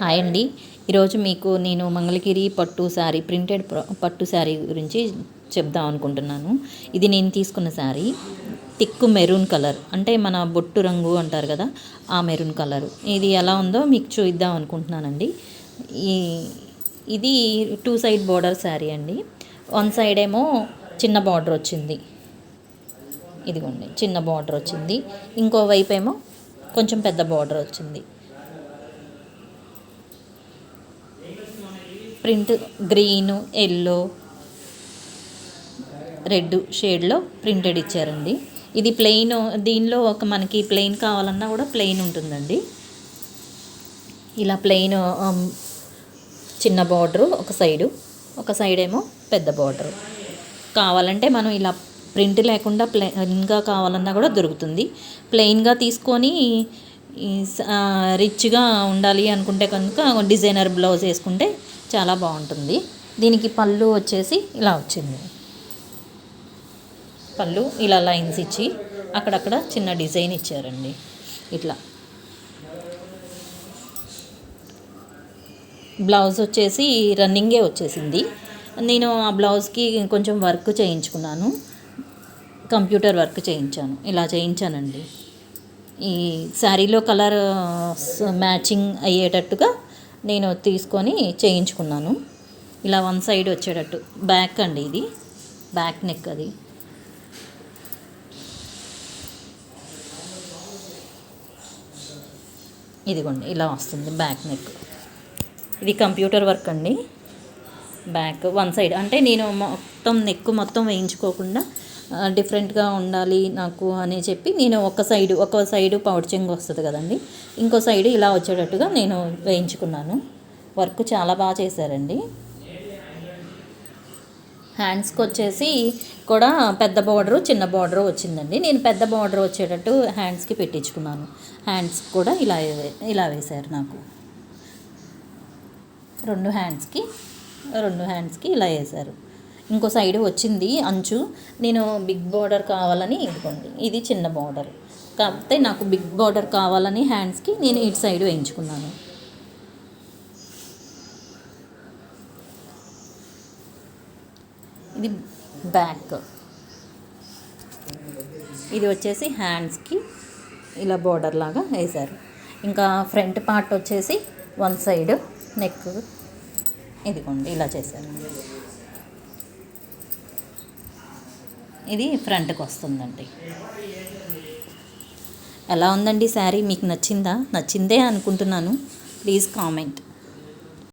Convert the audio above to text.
Hi అండి. ఈరోజు మీకు నేను మంగళగిరి పట్టు శారీ ప్రింటెడ్ పట్టు శారీ గురించి చెప్దాం అనుకుంటున్నాను. ఇది నేను తీసుకున్న శారీ. తిక్కు maroon colour. అంటే మన బొట్టు రంగు అంటారు కదా ఆ మెరూన్ కలర్. ఇది ఎలా ఉందో మీకు చూద్దాం అనుకుంటున్నానండి. ఈ ఇది టూ సైడ్ బోర్డర్ శారీ అండి. వన్ సైడ్ ఏమో చిన్న బార్డర్ వచ్చింది. ఇదిగోండి చిన్న బార్డర్ వచ్చింది. ఇంకో వైపు ఏమో కొంచెం పెద్ద బార్డర్ వచ్చింది. ప్రింట్ గ్రీను ఎల్లో రెడ్ షేడ్లో ప్రింటెడ్ ఇచ్చారండి. ఇది ప్లెయిన్ దీనిలో ఒక మనకి ప్లెయిన్ కావాలన్నా కూడా ప్లెయిన్ ఉంటుందండి. ఇలా ప్లెయిన్ చిన్న బార్డరు ఒక సైడు ఒక సైడ్ ఏమో పెద్ద బార్డరు. కావాలంటే మనం ఇలా ప్రింట్ లేకుండా ప్లెయిన్గా కావాలన్నా కూడా దొరుకుతుంది. ప్లెయిన్గా తీసుకొని రిచ్గా ఉండాలి అనుకుంటే కనుక డిజైనర్ బ్లౌజ్ వేసుకుంటే చాలా బాగుంటుంది. దీనికి పళ్ళు వచ్చేసి ఇలా వచ్చింది. పళ్ళు ఇలా లైన్స్ ఇచ్చి అక్కడక్కడ చిన్న డిజైన్ ఇచ్చారండి. ఇట్లా. బ్లౌజ్ వచ్చేసి రన్నింగే వచ్చేసింది. నేను ఆ బ్లౌజ్కి కొంచెం వర్క్ చేయించుకున్నాను. కంప్యూటర్ వర్క్ చేయించాను. ఇలా చేయించానండి. ఈ శారీలో కలర్ మ్యాచింగ్ అయ్యేటట్టుగా నేను తీసుకొని చేయించుకున్నాను. ఇలా వన్ సైడ్ వచ్చేటట్టు. బ్యాక్ అండి ఇది. బ్యాక్ నెక్ అది. ఇదిగోండి ఇలా వస్తుంది బ్యాక్ నెక్ ఇది కంప్యూటర్ వర్క్ అండి. Back one side. అంటే నేను మొత్తం నెక్ మొత్తం వేయించుకోకుండా డిఫరెంట్గా ఉండాలి నాకు అని చెప్పి నేను ఒక సైడు ఒక సైడు పౌడ్చింగ్ వస్తుంది కదండి. ఇంకో సైడు ఇలా వచ్చేటట్టుగా నేను వేయించుకున్నాను. వర్క్ చాలా బాగా చేశారండి. హ్యాండ్స్కి వచ్చేసి కూడా పెద్ద బార్డరు చిన్న బార్డరు వచ్చిందండి. నేను పెద్ద బార్డర్ వచ్చేటట్టు హ్యాండ్స్కి పెట్టించుకున్నాను. హ్యాండ్స్ కూడా ఇలా ఇలా వేశారు నాకు. రెండు హ్యాండ్స్కి రెండు హ్యాండ్స్కి ఇలా వేశారు. ఇంకో సైడ్ వచ్చింది అంచు. నేను బిగ్ బార్డర్ కావాలని ఇదిగోండి. ఇది చిన్న బార్డర్. కాకపోతే నాకు బిగ్ బార్డర్ కావాలని హ్యాండ్స్కి నేను ఇటు సైడ్ వేయించుకున్నాను. ఇది బ్యాక్. ఇది వచ్చేసి హ్యాండ్స్కి ఇలా బార్డర్ లాగా వేశారు. ఇంకా ఫ్రంట్ పార్ట్ వచ్చేసి వన్ సైడ్ నెక్. ఇదిగోండి ఇలా చేశారు. ఇది ఫ్రంట్కి వస్తుందండి. ఎలా ఉందండి శారీ? మీకు నచ్చిందా? నచ్చిందే అనుకుంటున్నాను. Please comment.